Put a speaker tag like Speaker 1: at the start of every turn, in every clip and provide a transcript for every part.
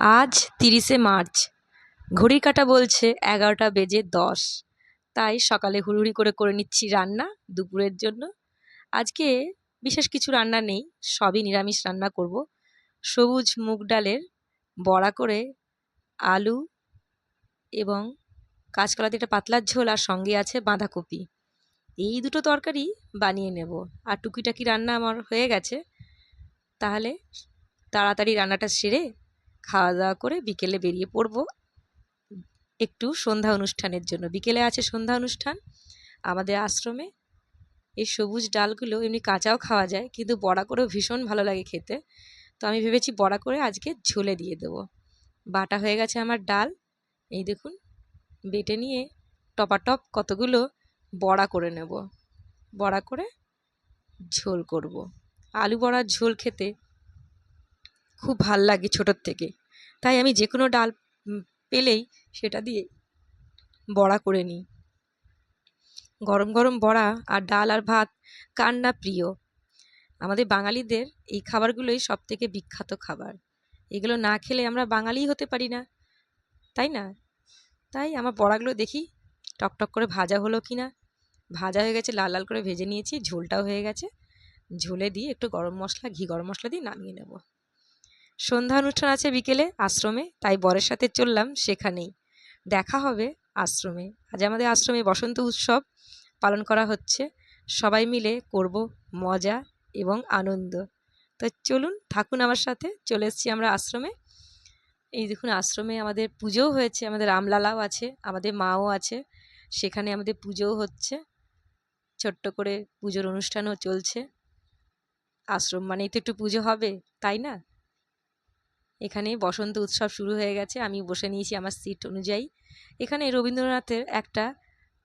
Speaker 1: আজ তিরিশে মার্চ। ঘড়ির কাঁটা বলছে এগারোটা বেজে দশ। তাই সকালে হুড়োহুড়ি করে করে নিচ্ছি রান্না দুপুরের জন্য। আজকে বিশেষ কিছু রান্না নেই, সবই নিরামিষ রান্না করব। সবুজ মুগ ডালের বড়া করে, আলু এবং কাঁচকলা দিয়ে একটা পাতলার ঝোল আর সঙ্গে আছে বাঁধাকপি। এই দুটো তরকারি বানিয়ে নেব। আর টুকিটাকি রান্না আমার হয়ে গেছে। তাহলে তাড়াতাড়ি রান্নাটা সেরে খাওয়া দাওয়া করে বিকেলে বেরিয়ে পড়ব। একটু সন্ধ্যা অনুষ্ঠানের জন্য। বিকেলে আছে সন্ধ্যা অনুষ্ঠান, আমাদের আশ্রমে। এই সবুজ ডালগুলো এমনি কাঁচাও খাওয়া যায়, কিন্তু বড়া করেও ভীষণ ভালো লাগে খেতে। তো আমি ভেবেছি বড়া করে আজকে ঝোলে দিয়ে দেবো। বাটা হয়ে গেছে আমার ডাল। এই দেখুন, বেটে নিয়ে টপাটপ কতগুলো বড়া করে নেব। বড়া করে ঝোল করব। আলু বড়ার ঝোল খেতে খুব ভালো লাগে ছোটোর থেকে। তাই আমি যে কোনো ডাল পেলেই সেটা দিয়ে বড়া করে নিই। গরম গরম বড়া আর ডাল আর ভাত কার না প্রিয়? আমাদের বাঙালিদের এই খাবারগুলোই সব থেকে বিখ্যাত খাবার। এগুলো না খেলে আমরা বাঙালিই হতে পারি না, তাই না? তাই আমার বড়াগুলো দেখি টকটক করে ভাজা হলো কি না? ভাজা হয়ে গেছে, লাল লাল করে ভেজে নিয়েছি, ঝোলটাও হয়ে গেছে। ঝোলে দিয়ে একটু গরম মশলা, ঘি গরম মশলা দিয়ে নামিয়ে নেব। সন্ধ্যা অনুষ্ঠান আছে বিকেলে, আশ্রমে, তাই বরের সাথে চললাম সেখানেই। দেখা হবে আশ্রমে। আজ আমাদের আশ্রমে বসন্ত উৎসব পালন করা হচ্ছে। সবাই মিলে করব মজা এবং আনন্দ। তো চলুন, থাকুন আমার সাথে। চলে এসেছি আমরা আশ্রমে। এই দেখুন, আশ্রমে আমাদের পুজোও হয়েছে। আমাদের রামলালাও আছে, আমাদের মাও আছে। সেখানে আমাদের পুজোও হচ্ছে। ছোট্ট করে পুজোর অনুষ্ঠানও চলছে। আশ্রম মানেই তো একটু পুজো হবে, তাই না? এখানে বসন্ত উৎসব শুরু হয়ে গেছে। আমি বসে নিয়েছি আমার সিট অনুযায়ী। এখানে রবীন্দ্রনাথের একটা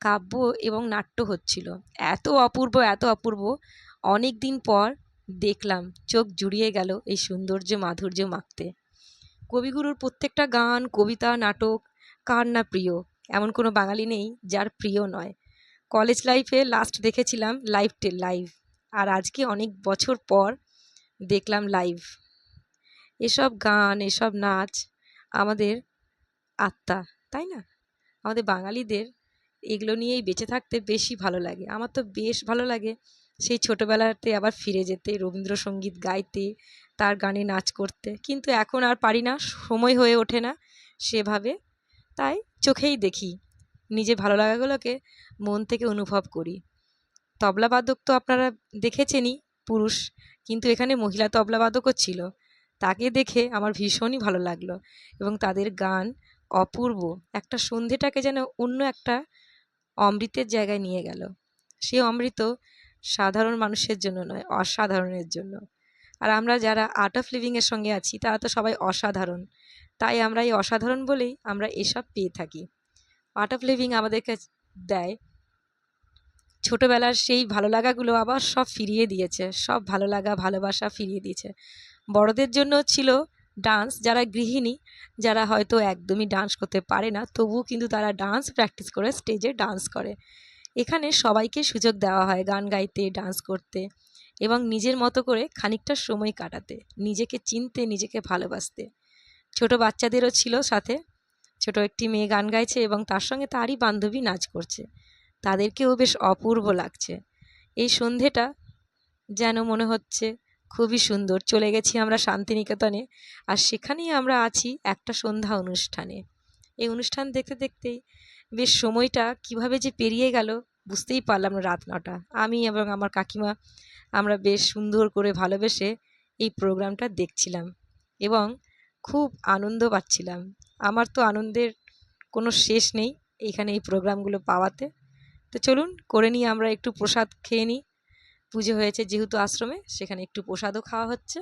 Speaker 1: কাব্য এবং নাট্য হচ্ছিল। এত অপূর্ব এত অপূর্ব অনেক দিন পর দেখলাম চোখ জুড়িয়ে গেল এই সৌন্দর্য মাধুর্য মাখতে। কবিগুরুর প্রত্যেকটা গান, কবিতা, নাটক, কার না প্রিয়? এমন কোনো বাঙালি নেই যার প্রিয় নয়। কলেজ লাইফে লাস্ট দেখেছিলাম লাইভ টেল লাইভ আর আজকে অনেক বছর পর দেখলাম লাইভ এসব গান, এসব নাচ আমাদের আত্মা, তাই না? আমাদের বাঙালিদের এগুলো নিয়েই বেঁচে থাকতে বেশি ভালো লাগে। আমার তো বেশ ভালো লাগে সেই ছোটোবেলাতে আবার ফিরে যেতে, রবীন্দ্রসঙ্গীত গাইতে, তার গানে নাচ করতে। কিন্তু এখন আর পারি না, সময় হয়ে ওঠে না সেভাবে। তাই চোখেই দেখি নিজে ভালো লাগাগুলোকে মন থেকে অনুভব করি। তবলাবাদক তো আপনারা দেখেছেনই, পুরুষ। কিন্তু এখানে মহিলা তবলাবাদকও ছিল। তাকে দেখে আমার ভীষণই ভালো লাগল এবং তাদের গান অপূর্ব। একটা সন্ধেটাকে যেন অন্য একটা অমৃতের জায়গায় নিয়ে গেল। সে অমৃত সাধারণ মানুষের জন্য নয়, অসাধারণের জন্য। আর আমরা যারা আর্ট অফ লিভিংয়ের সঙ্গে আছি, তারা তো সবাই অসাধারণ। তাই আমরা এই অসাধারণ বলেই আমরা এসব পেয়ে থাকি। আর্ট অফ লিভিং আমাদেরকে দেয়। ছোটোবেলার সেই ভালো লাগাগুলো আবার সব ফিরিয়ে দিয়েছে, সব ভালো লাগা, ভালোবাসা ফিরিয়ে দিয়েছে। বড়দের জন্য ছিল ডান্স যারা গৃহিণী, যারা হয়তো একদমই ডান্স করতে পারে না, তবুও কিন্তু তারা ডান্স প্র্যাকটিস করে স্টেজে ডান্স করে। এখানে সবাইকে সুযোগ দেওয়া হয় গান গাইতে ডান্স করতে এবং নিজের মতো করে খানিকটা সময় কাটাতে, নিজেকে চিনতে, নিজেকে ভালোবাসতে। ছোট বাচ্চাদেরও ছিল সাথে। ছোট একটি মেয়ে গান গাইছে এবং তার সঙ্গে তারই বান্ধবী নাচ করছে। তাদেরকেও বেশ অপূর্ব লাগছে। এই সন্ধেটা যেন মনে হচ্ছে খুবই সুন্দর। চলে গেছি আমরা শান্তিনিকেতনে। আর সেখানেই আমরা আছি একটা সন্ধ্যা অনুষ্ঠানে। এই অনুষ্ঠান দেখতে দেখতেই বেশ সময়টা কীভাবে যে পেরিয়ে গেল বুঝতেই পারলাম না রাত নটা। আমি এবং আমার কাকিমা আমরা বেশ সুন্দর করে ভালোবেসে এই প্রোগ্রামটা দেখছিলাম এবং খুব আনন্দ পাচ্ছিলাম। আমার তো আনন্দের কোনো শেষ নেই এইখানে এই প্রোগ্রামগুলো পাওয়াতে। তো চলুন, করে নিই আমরা একটু প্রসাদ খেয়ে নিই। পুজো হয়েছে যেহেতু আশ্রমে, সেখানে একটু প্রসাদও খাওয়া হচ্ছে।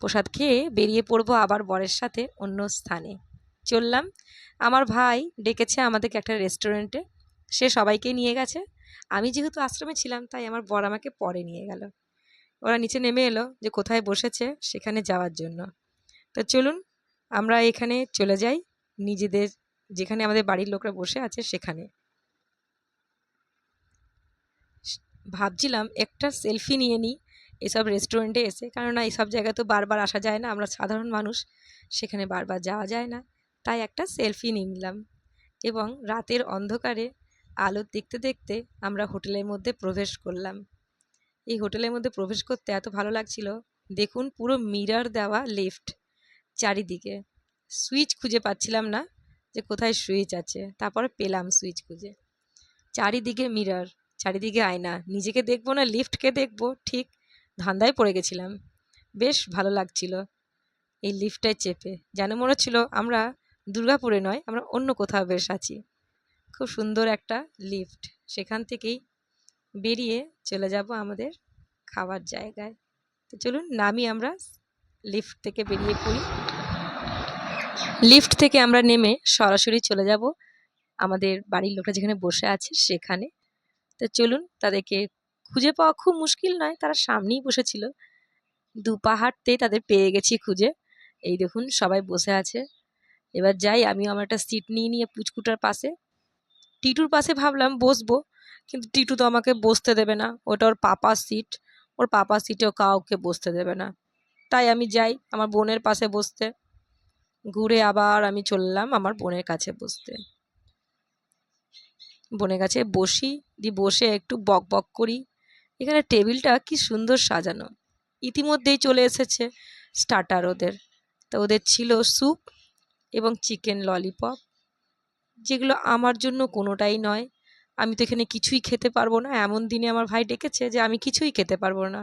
Speaker 1: প্রসাদ খেয়ে বেরিয়ে পড়ব আবার বরের সাথে অন্য স্থানে। চললাম। আমার ভাই ডেকেছে আমাদেরকে একটা রেস্টুরেন্টে সে সবাইকে নিয়ে গেছে। আমি যেহেতু আশ্রমে ছিলাম, তাই আমার বর আমাকে পরে নিয়ে গেল। ওরা নিচে নেমে এলো যে কোথায় বসেছে, সেখানে যাওয়ার জন্য। তো চলুন, আমরা এখানে চলে যাই। নিজেদের, যেখানে আমাদের বাড়ির লোকরা বসে আছে, সেখানে। ভাবছিলাম একটা সেলফি নিয়ে নিই, এসব রেস্টুরেন্টে এসে। কেননা এইসব জায়গায় তো বারবার আসা যায় না, আমরা সাধারণ মানুষ, সেখানে বারবার যাওয়া যায় না। তাই একটা সেলফি নিয়ে নিলাম এবং রাতের অন্ধকারে আলো দেখতে দেখতে আমরা হোটেলের মধ্যে প্রবেশ করলাম। এই হোটেলের মধ্যে প্রবেশ করতে এত ভালো লাগছিল, দেখুন পুরো মিরর দেওয়া লিফট চারিদিকে। সুইচ খুঁজে পাচ্ছিলাম না যে কোথায় সুইচ আছে, তারপরে পেলাম সুইচ খুঁজে। চারিদিকে মিরর চারিদিকে আয়না। নিজেকে দেখব না লিফটকে দেখব, ঠিক ধান্দায় পড়ে গেছিলাম। বেশ ভালো লাগছিল এই লিফটটায় চেপে। যেন মনে হচ্ছিল আমরা দুর্গাপুরে নয়, আমরা অন্য কোথাও বেশ আছি। খুব সুন্দর একটা লিফট সেখান থেকেই বেরিয়ে চলে যাব আমাদের খাওয়ার জায়গায়। তো চলুন নামি আমরা লিফট থেকে বেরিয়ে পড়ি। লিফট থেকে আমরা নেমে সরাসরি চলে যাব আমাদের বাড়ির লোকরা যেখানে বসে আছে সেখানে। চলুন তাদেরকে খুঁজে পাওয়া খুব মুশকিল নয়, তারা সামনেই বসেছিল। দু পা হাঁটতেই তাদের পেয়ে গেছি খুঁজে। এই দেখুন, সবাই বসে আছে। এবার যাই, আমিও আমার একটা সিট নিয়ে নিয়ে পুচকুটার পাশে। টিটুর পাশে ভাবলাম বসবো, কিন্তু টিটু তো আমাকে বসতে দেবে না। ওটা ওর পাপার সিট। ওর পাপার সিটেও কাউকে বসতে দেবে না। তাই আমি যাই আমার বোনের পাশে বসতে। ঘুরে আবার আমি চললাম আমার বোনের কাছে বসতে। বোনের কাছে বসি, দিয়ে বসে একটু বক বক করি। এখানে টেবিলটা কি সুন্দর সাজানো। ইতিমধ্যেই চলে এসেছে স্টার্টার ওদের। তো ওদের ছিল স্যুপ এবং চিকেন ললিপপ যেগুলো আমার জন্য কোনোটাই নয়। আমি তো এখানে কিছুই খেতে পারব না। এমন দিনে আমার ভাই ডেকেছে যে আমি কিছুই খেতে পারব না।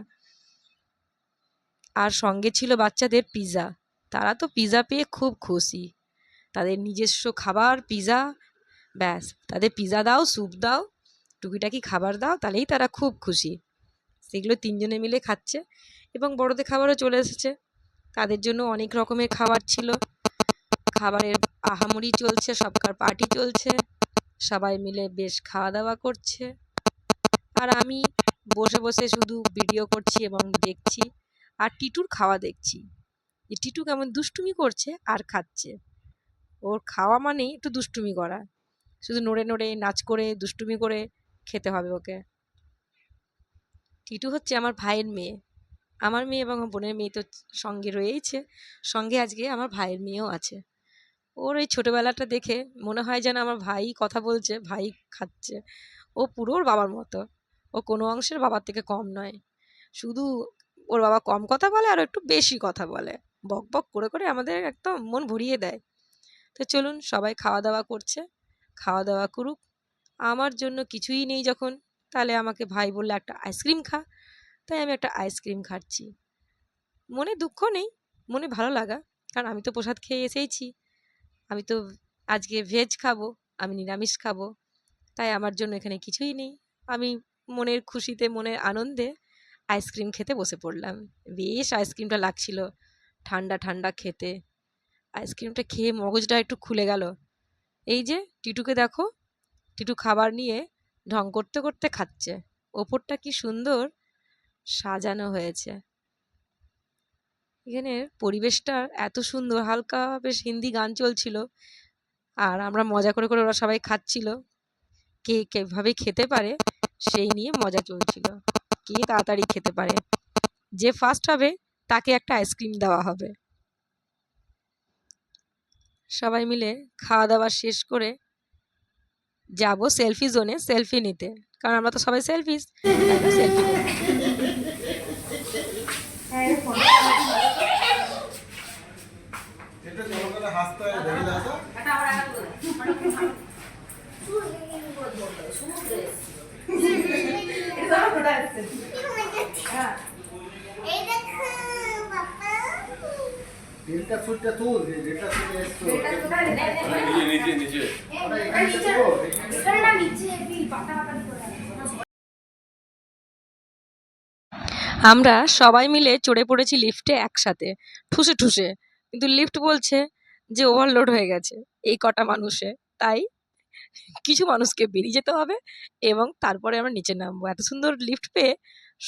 Speaker 1: আর সঙ্গে ছিল বাচ্চাদের পিৎজা তারা তো পিৎজা পেয়ে খুব খুশি। তাদের নিজস্ব খাবার পিৎজা ব্যাস, তাদের পিৎজা দাও স্যুপ দাও, টুকিটাকি খাবার দাও, তাহলেই তারা খুব খুশি। সেগুলো তিনজনে মিলে খাচ্ছে এবং বড়দের খাবারও চলে এসেছে। তাদের জন্য অনেক রকমের খাবার ছিল। খাবারের আহামরি চলছে, সবকার পার্টি চলছে, সবাই মিলে বেশ খাওয়া দাওয়া করছে। আর আমি বসে বসে শুধু ভিডিও করছি এবং দেখছি আর টিটুর খাওয়া দেখছি। যে টিটু কেমন দুষ্টুমি করছে আর খাচ্ছে। ওর খাওয়া মানেই একটু দুষ্টুমি করা। শুধু নড়ে নড়ে, নাচ করে, দুষ্টুমি করে খেতে হবে ওকে। টিটু হচ্ছে আমার ভাইয়ের মেয়ে। আমার মেয়ে এবং আমার বোনের মেয়ে তো সঙ্গে রয়েইছে। সঙ্গে আজকে আমার ভাইয়ের মেয়েও আছে। ওর এই ছোটোবেলাটা দেখে মনে হয় যেন আমার ভাই কথা বলছে, ভাই খাচ্ছে। ও পুরো ওর বাবার মতো। ও কোনো অংশের বাবার থেকে কম নয়। শুধু ওর বাবা কম কথা বলে আর একটু বেশি কথা বলে। বক বক করে করে আমাদের একদম মন ভরিয়ে দেয়। তো চলুন সবাই খাওয়া দাওয়া করছে। খাওয়া দাওয়া করুক। আমার জন্য কিছুই নেই যখন। তাহলে আমাকে ভাই বললে, একটা আইসক্রিম খা। তাই আমি একটা আইসক্রিম খাচ্ছি। মনে দুঃখ নেই, মনে ভালো লাগা, কারণ আমি তো প্রসাদ খেয়ে এসেইছি আমি তো আজকে ভেজ খাব, আমি নিরামিষ খাব। তাই আমার জন্য এখানে কিছুই নেই। আমি মনের খুশিতে, মনের আনন্দে আইসক্রিম খেতে বসে পড়লাম। বেশ আইসক্রিমটা লাগছিল, ঠান্ডা ঠান্ডা খেতে। আইসক্রিমটা খেয়ে মগজটা একটু খুলে গেল। এই যে টিটুকে দেখো, টিটু খাবার নিয়ে ঢং করতে করতে খাচ্ছে। ওপরটা কি সুন্দর সাজানো হয়েছে। এখানের পরিবেশটা এত সুন্দর, হালকা বেশ হিন্দি গান চলছিল। আর আমরা মজা করে করে ওরা সবাই খাচ্ছিল। কে কেভাবে খেতে পারে সেই নিয়ে মজা চলছিল। কে তাড়াতাড়ি খেতে পারে। যে ফার্স্ট হবে, তাকে একটা আইসক্রিম দেওয়া হবে। সবাই মিলে খাওয়া দাওয়া শেষ করে যাব সেলফি জোনে সেলফি নিতে। কারণ আমরা তো সবাই সেলফিস সেলফি
Speaker 2: এটা জনগণের হাসতে হয় দেখে দাও ডেলটা সুটটা যে ডেলটা এসছো।
Speaker 3: নিচে নিচে নিচে
Speaker 2: তো
Speaker 1: আমরা সবাই মিলে চড়ে পড়েছি লিফটে একসাথে ঠুসে ঠুসে। কিন্তু লিফট বলছে যে ওভারলোড হয়ে গেছে এই কটা মানুষে। তাই কিছু মানুষকে বেরিয়ে যেতে হবে এবং তারপরে আমরা নিচে নামবো। এত সুন্দর লিফট পেয়ে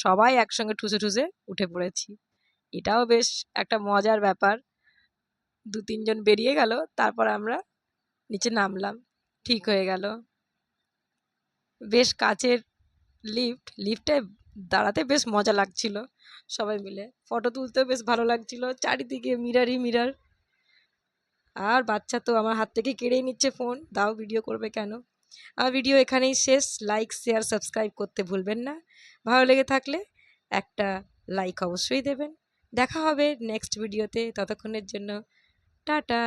Speaker 1: সবাই একসঙ্গে ঠুসে ঠুসে উঠে পড়েছি। এটাও বেশ একটা মজার ব্যাপার। দু তিনজন বেরিয়ে গেল, তারপর আমরা নিচে নামলাম। ঠিক হয়ে গেল। বেশ কাছের লিফট লিফটে দাঁড়াতে বেশ মজা লাগছিল সবাই মিলে। ফটো তুলতেও বেশ ভালো লাগছিল, চারিদিকে মিরারই মিরার আর বাচ্চা তো আমার হাত থেকে কেড়েই নিচ্ছে ফোন দাও ভিডিও করবে কেন? আমার ভিডিও এখানেই শেষ। লাইক শেয়ার সাবস্ক্রাইব করতে ভুলবেন না। ভালো লেগে থাকলে একটা লাইক অবশ্যই দেবেন। দেখা হবে নেক্সট ভিডিওতে ততক্ষণের জন্য টাটা